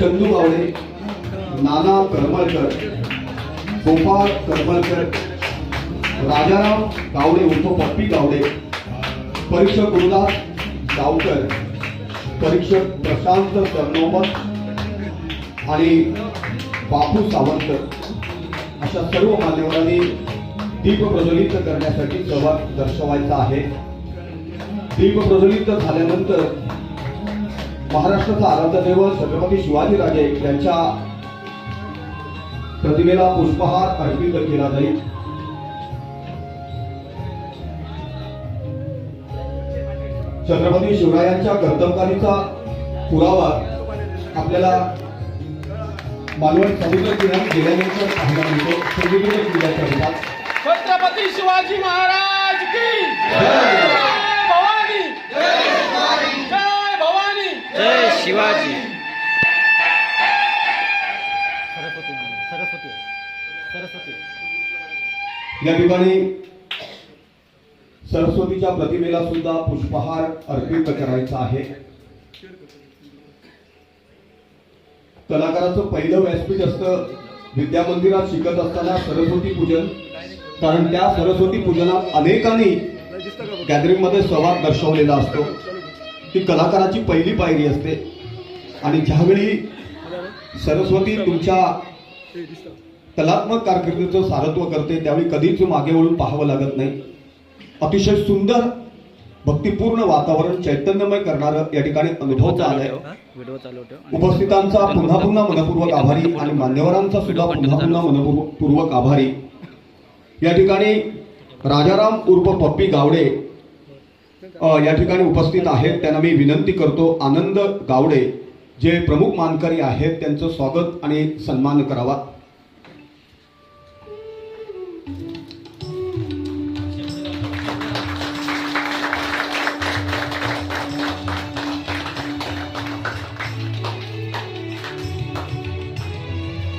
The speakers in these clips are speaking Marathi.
चंदू गावडे नाना करमळकर गोपाळ करमळकर राजाराम गावडे उर्फ पप्पी गावडे परीक्षक गुरुदास गावकर परीक्षक प्रशांत सरनोबत आणि बापू सावंत. अशा सर्व मान्यवरांनी दीप प्रज्वलित करण्यासाठी सहभाग दर्शवायचा आहे. दीप प्रज्वलित झाल्यानंतर महाराष्ट्राचा आराध्य दैवत छत्रपती शिवाजीराजे यांच्या प्रतिमेला पुष्पहार अर्पित केला जाईल. छत्रपती शिवरायांच्या कर्तबकारीचा पुरावा आपल्याला मालवण समुद्र किनारी गेल्यानंतर पाहायला मिळतो. समुद्र किल्ल्याच्या रूपात छत्रपती शिवाजी महाराज की शिवाजी. सरस्वती सरस्वती सरस्वती या ठिकाणी सरस्वतीच्या प्रतिमेला सुद्धा पुष्पहार अर्पित करायचा आहे. कलाकाराचं पहिलं व्यासपीठ असतं विद्या मंदिरात शिकत असताना सरस्वती पूजन. कारण त्या सरस्वती पूजनात अनेकांनी गॅदरिंगमध्ये सहभाग दर्शवलेला असतो. ती कलाकाराची पहिली पायरी असते. आणि ज्यावेळी सरस्वती तुमच्या कलात्मक कारकिर्दीचं सारत्व करते त्यावेळी कधीच मागे वळून पाहावं लागत नाही. अतिशय सुंदर भक्तिपूर्ण वातावरण चैतन्यमय करणारं या ठिकाणी अनुभव आलंय उपस्थितांचा पुन्हा पुन्हा मनपूर्वक आभारी आणि मान्यवरांचा सुद्धा पुन्हा पुन्हा मनपूर्वक आभारी. या ठिकाणी राजाराम उर्फ पप्पी गावडे या ठिकाणी उपस्थित आहेत. त्यांना मी विनंती करतो आनंद गावडे जे प्रमुख मानकरी आहेत त्यांचं स्वागत आणि सन्मान करावा.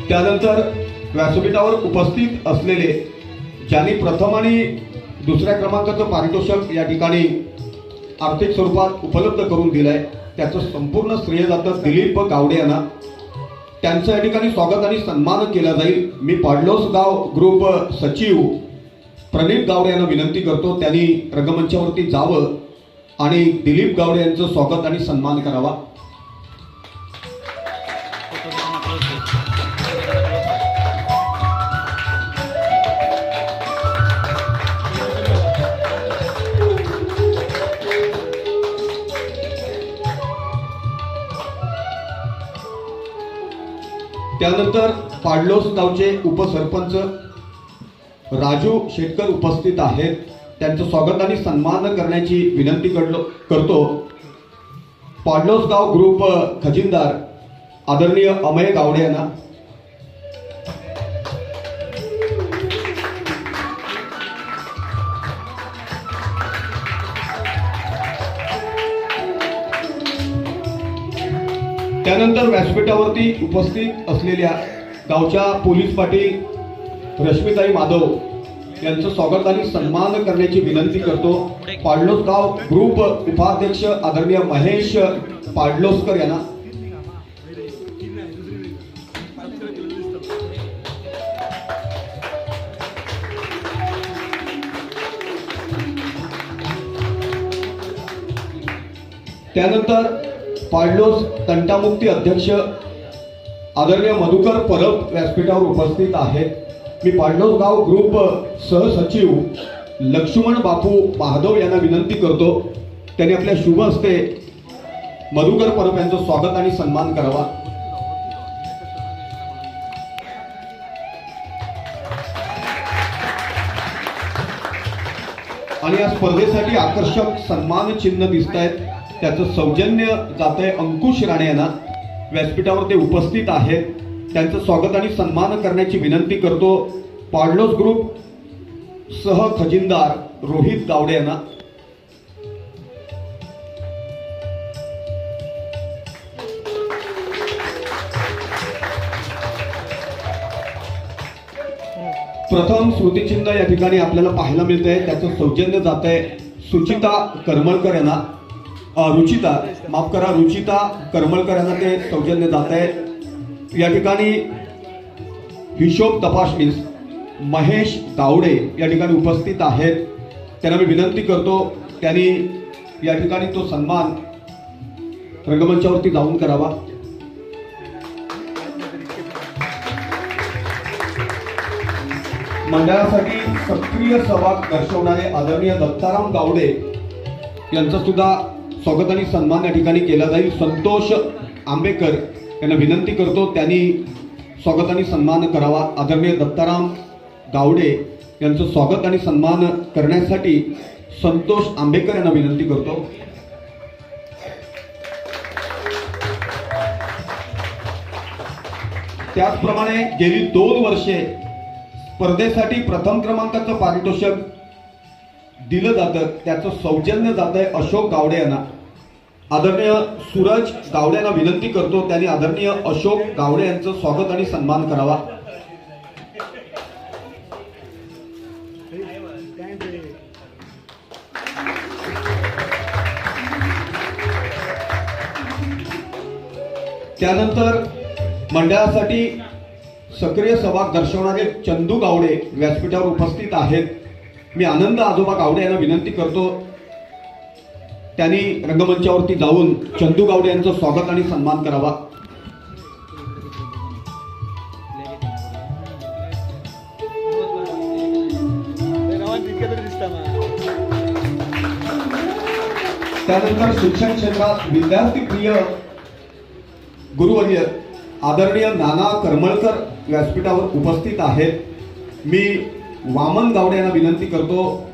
त्यानंतर व्यासपीठावर उपस्थित असलेले ज्यांनी प्रथम आणि दुसऱ्या क्रमांकाचं पारितोषिक या ठिकाणी आर्थिक स्वरूपात उपलब्ध करून दिलंय. त्याचं संपूर्ण श्रेय जातं दिलीप गावडे यांना. त्यांचं या ठिकाणी स्वागत आणि सन्मान केला जाईल. मी पाडलोस गाव ग्रुप सचिव प्रदीप गावडे यांना विनंती करतो. त्यांनी रंगमंचावरती जावं आणि दिलीप गावडे यांचं स्वागत आणि सन्मान करावा. त्यानंतर पाडलोस गावचे उपसरपंच राजू शेटकर उपस्थित आहेत. त्यांचं स्वागत आणि सन्मान करण्याची विनंती करलो करतो. पाडलोस गाव ग्रुप खजिनदार आदरणीय अमय गावडे यांना त्यानंतर व्यासपीठावरती उपस्थित असलेल्या गावच्या पोलीस पाटील रश्मिताई माधव यांचं स्वागत आणि सन्मान करण्याची विनंती करतो. पाडलोस गाव ग्रुप उपाध्यक्ष आदरणीय महेश पाडलोसकर यांना. त्यानंतर पाडलोस तंटामुक्ती अध्यक्ष आदरणीय मधुकर परब व्यासपीठावर उपस्थित आहेत. मी पाडलोस गाव ग्रुप सहसचिव लक्ष्मण बापू महादेव यांना विनंती करतो त्यांनी आपल्या शुभ हस्ते मधुकर परब यांचं स्वागत आणि सन्मान करावा. आणि या स्पर्धेसाठी आकर्षक सन्मान चिन्ह दिसत आहेत. त्याचं सौजन्य जात आहे अंकुश राणे यांना. व्यासपीठावर ते उपस्थित आहेत. त्यांचं स्वागत आणि सन्मान करण्याची विनंती करतो पाडलोस ग्रुप सह खजिनदार रोहित गावडे यांना. प्रथम स्मृतिचिन्ह या ठिकाणी आपल्याला पाहायला मिळतंय. त्याचं सौजन्य जात आहे सुचिता करमळकर यांना. रुचिता माफ करा रुचिता करमळकर यांना ते सौजन्य जात आहे या ठिकाणी हिशोब तपासणीस महेश गावडे या ठिकाणी उपस्थित आहेत. त्यांना मी विनंती करतो त्यांनी या ठिकाणी तो सन्मान रंगमंचावरती जाऊन करावा. मंडळासाठी सक्रिय सहभाग दर्शवणारे आदरणीय दत्ताराम गावडे यांचं सुद्धा स्वागत आणि सन्मान या ठिकाणी केला जाईल. संतोष आंबेकर यांना विनंती करतो त्यांनी स्वागत आणि सन्मान करावा. आदरणीय दत्ताराम गावडे यांचं स्वागत आणि सन्मान करण्यासाठी संतोष आंबेकर यांना विनंती करतो. त्याचप्रमाणे गेली दोन वर्षे स्पर्धेसाठी प्रथम क्रमांकाचं पारितोषिक दिलं जातं. त्याचं सौजन्य जात आहे अशोक गावडे यांना. आदरणीय सूरज गावडे यांना विनंती करतो त्यांनी आदरणीय अशोक गावडे यांचं स्वागत आणि सन्मान करावा. त्यानंतर मंडळासाठी सक्रिय सहभाग दर्शवणारे चंदू गावडे व्यासपीठावर उपस्थित आहेत. मी आनंद आजोबा गावडे यांना विनंती करतो त्यांनी रंगमंचावरती जाऊन चंदू गावडे यांचं स्वागत आणि सन्मान करावा. त्यानंतर शिक्षण क्षेत्रात विद्यार्थी प्रिय गुरुवर्य आदरणीय नाना करमळकर व्यासपीठावर उपस्थित आहेत. मी वामन गावडे यांना विनंती करतो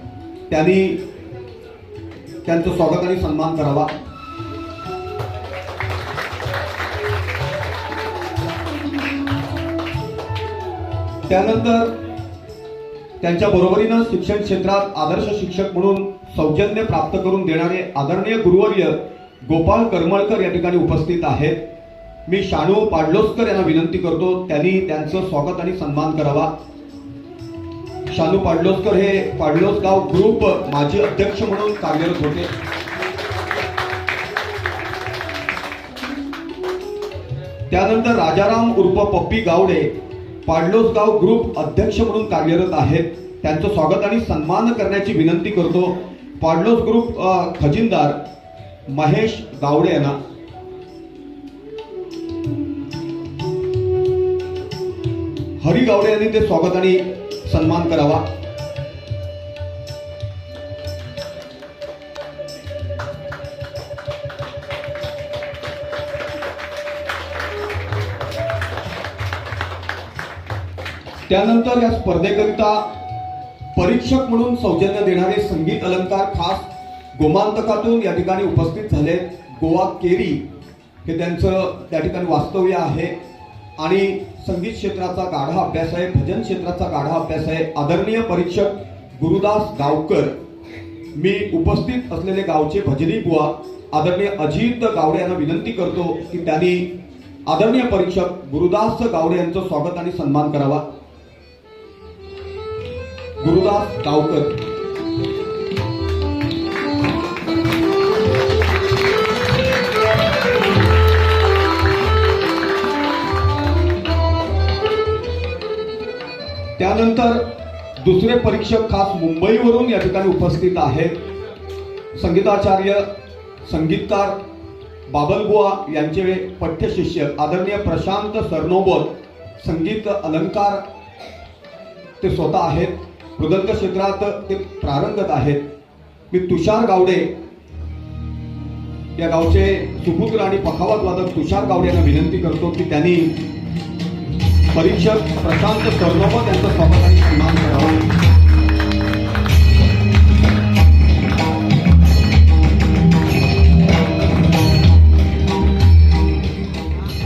त्यांनी त्यांचं स्वागत आणि सन्मान करावा. त्यानंतर त्यांच्या बरोबरीनं शिक्षण क्षेत्रात आदर्श शिक्षक म्हणून सौजन्य प्राप्त करून देणारे आदरणीय गुरुवर्य गोपाळ करमळकर या ठिकाणी उपस्थित आहेत. मी शाणू पाडलोसकर यांना विनंती करतो त्यांनी त्यांचं स्वागत आणि सन्मान करावा. शालू पाडलोसकर हे पाडलोसगाव ग्रुप माजी अध्यक्ष म्हणून कार्यरत होते. त्यानंतर राजाराम उर्फ पप्पी गावडे पाडलोसगाव ग्रुप अध्यक्ष म्हणून कार्यरत आहेत. त्यांचं स्वागत आणि सन्मान करण्याची विनंती करतो. पाडलोस ग्रुप खजिनदार महेश गावडे यांना. हरी गावडे यांनी ते स्वागत आणि सन्मान करावा. त्यानंतर या स्पर्धेकरिता परीक्षक म्हणून सौजन्य देणारे संगीत अलंकार खास गोमांतकातून या ठिकाणी उपस्थित झाले. गोवा केरी हे त्यांचं त्या ठिकाणी वास्तव्य आहे. आणि संगीत क्षेत्राचा गाढा अभ्यास आहे भजन क्षेत्राचा गाढा अभ्यास आहे. आदरणीय परीक्षक गुरुदास गावकर मी उपस्थित असलेले गावचे भजनी बुवा आदरणीय अजित गावडे यांना विनंती करतो की त्यांनी आदरणीय परीक्षक गुरुदास गावडे यांचं स्वागत आणि सन्मान करावा. गुरुदास गावकर. त्यानंतर दुसरे परीक्षक खास मुंबईवरून या ठिकाणी उपस्थित आहेत. संगीताचार्य संगीतकार बाबलबुवा यांचे पठ्यशिष्य आदरणीय प्रशांत सरनोबत संगीत अलंकार ते स्वतः आहेत. मृदंग क्षेत्रात ते प्रारंगत आहेत. मी तुषार गावडे या गावचे सुपुत्र आणि पखावत वादक तुषार गावडे यांना विनंती करतो की त्यांनी परीक्षक प्रशांत सरनोबत यांचं स्वागत आणि सन्मान करावा.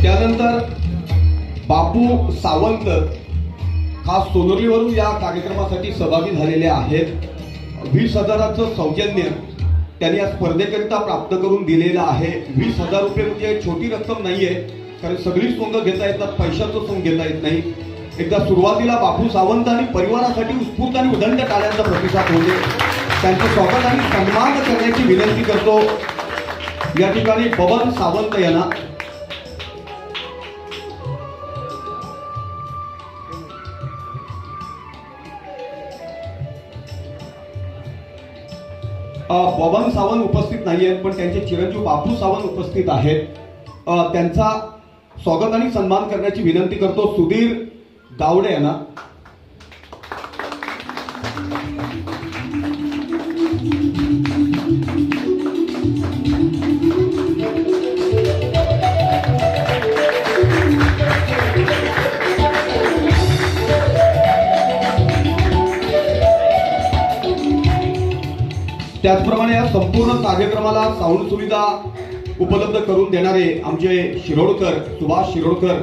त्यानंतर बापू सावंत खास सोनोलीवरून या कार्यक्रमासाठी सहभागी झालेले आहेत. वीस हजाराचं सौजन्य त्यांनी या स्पर्धेकरिता प्राप्त करून दिलेलं आहे. वीस हजार रुपये म्हणजे छोटी रक्कम नाही आहे कारण सगळी सोंग घेता येतात पैशाचं सोंग घेता येत नाही. एकदा सुरुवातीला बापू सावंत आणि परिवारासाठी उत्स्फूर्त आणि उदंड टाळ्यांचा प्रतिसाद होते त्यांचं स्वागत आणि सन्मान करण्याची विनंती करतो. या ठिकाणी पवन सावंत यांना. पवन सावंत उपस्थित नाही आहेत पण त्यांचे चिरंजीव बापू सावंत उपस्थित आहेत. त्यांचा स्वागत आणि सन्मान करण्याची विनंती करतो सुधीर दावडे यांना. त्याचप्रमाणे या संपूर्ण कार्यक्रमाला साऊंड सुविधा उपलब्ध करून देणारे आमचे शिरोडकर सुभाष शिरोडकर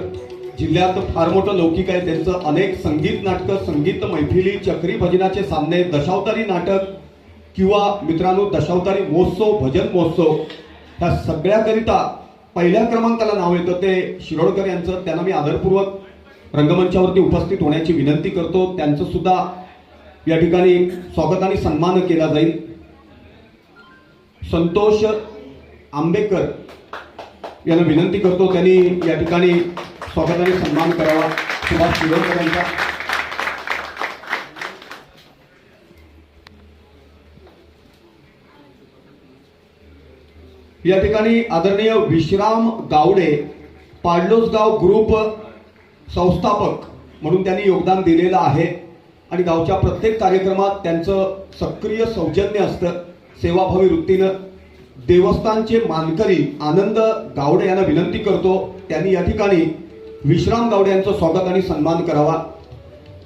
जिल्ह्यात फार मोठं लौकिक आहे. त्यांचं अनेक संगीत नाटकं संगीत मैफिली चक्री भजनाचे सामने दशावतारी नाटक किंवा मित्रांनो दशावतारी महोत्सव भजन महोत्सव ह्या सगळ्याकरिता पहिल्या क्रमांकाला नाव येतं. ते शिरोडकर यांचं त्यांना मी आदरपूर्वक रंगमंचावरती उपस्थित होण्याची विनंती करतो. त्यांचं सुद्धा या ठिकाणी स्वागत आणि सन्मान केला जाईल. संतोष आंबेकर यांना विनंती करतो त्यांनी या ठिकाणी स्वागताने सन्मान करावा. सुभाष शिरोडकर यांचा या ठिकाणी आदरणीय विश्राम गावडे पाडलोसगाव ग्रुप संस्थापक म्हणून त्यांनी योगदान दिलेलं आहे. आणि गावच्या प्रत्येक कार्यक्रमात त्यांचं सक्रिय सौजन्य असतं सेवाभावी वृत्तीनं. देवस्थानचे मानकरी आनंद गावडे यांना विनंती करतो त्यांनी या ठिकाणी विश्राम गावडे यांचं स्वागत आणि सन्मान करावा.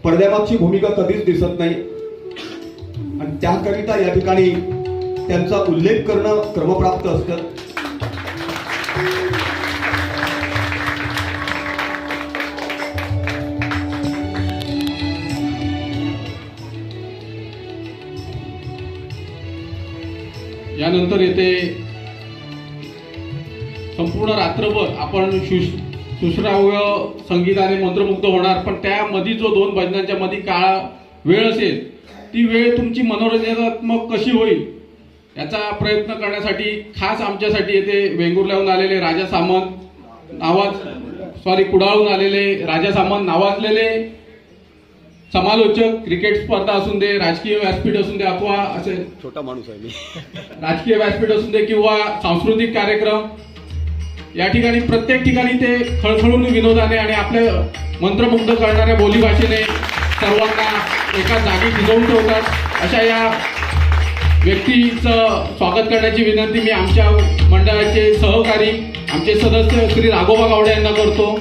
पडद्यामागची भूमिका कधीच दिसत नाही. आणि त्याकरिता या ठिकाणी त्यांचा उल्लेख करणं क्रमप्राप्त असतं. त्यानंतर येते संपूर्ण रात्रभर आपण शुश सुश्राव्य संगीताने मंत्रमुग्ध होणार. पण त्यामध्ये जो दोन भजनांच्या मध्ये काळ वेळ असेल ती वेळ तुमची मनोरंजनात्मक कशी होईल याचा प्रयत्न करण्यासाठी खास आमच्यासाठी येथे वेंगुर्ल्याहून आलेले राजा सामंत नावाज सॉरी कुडाळहून आलेले राजा सामंत नावाजलेले समालोचक क्रिकेट स्पर्धा असून दे राजकीय व्यासपीठ असून दे अथवा असे छोटा माणूस आहे मी. राजकीय व्यासपीठ असून दे किंवा सांस्कृतिक कार्यक्रम या ठिकाणी प्रत्येक ठिकाणी ते खळखळून विनोदाने आणि आपल्या मंत्रमुग्ध करणाऱ्या बोलीभाषेने सर्वांना एका जागी भिजवून ठेवतात. अशा या व्यक्तीचं स्वागत करण्याची विनंती मी आमच्या मंडळाचे सहकारी आमचे सदस्य श्री राघोबा गावडे यांना करतो.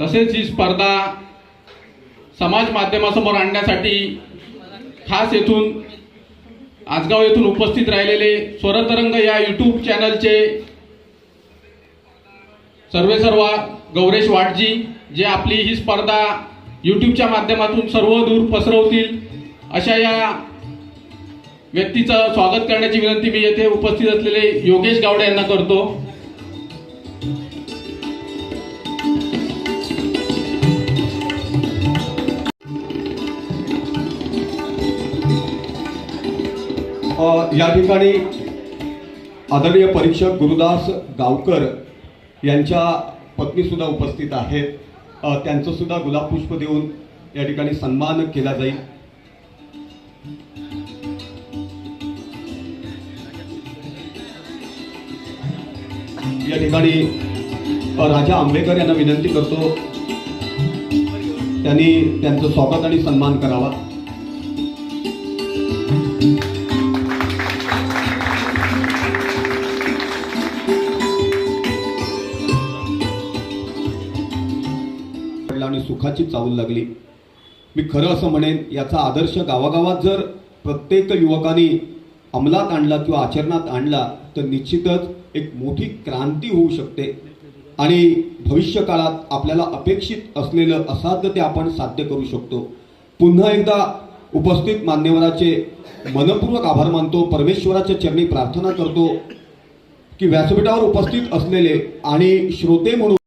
तसेच ही स्पर्धा समाज माध्यमासमोर आणण्यासाठी खास येथून आजगाव येथून उपस्थित राहिलेले स्वरतरंग या यूट्यूब चॅनलचे सर्वे सर्वा गौरेश वाटजी जे आपली ही स्पर्धा यूट्यूबच्या माध्यमातून सर्व दूर पसरवतील अशा या व्यक्तीचं स्वागत करण्याची विनंती मी येथे उपस्थित असलेले योगेश गावडे यांना करतो. या ठिकाणी आदरणीय परीक्षक गुरुदास गावकर यांच्या पत्नीसुद्धा उपस्थित आहेत. त्यांचंसुद्धा त्यांचं सुद्धा गुलाब पुष्प देऊन या ठिकाणी सन्मान केला जाईल. या ठिकाणी राजा आंबेकर यांना विनंती करतो. त्यांनी त्यांचं स्वागत आणि सन्मान करावा. आणि सुखाची चावूल लागली. मी खरं असं म्हणेन याचा आदर्श गावागावात जर प्रत्येक युवकांनी अंमलात आणला किंवा आचरणात आणला तर निश्चितच एक मोठी क्रांती होऊ शकते. आणि भविष्य काळात आपल्याला अपेक्षित असलेलं असाध्य ते आपण साध्य करू शकतो. पुन्हा एकदा उपस्थित मान्यवराचे मनपूर्वक आभार मानतो परमेश्वराच्या चरणी प्रार्थना करतो की व्यासपीठावर उपस्थित असलेले आणि श्रोते म्हणून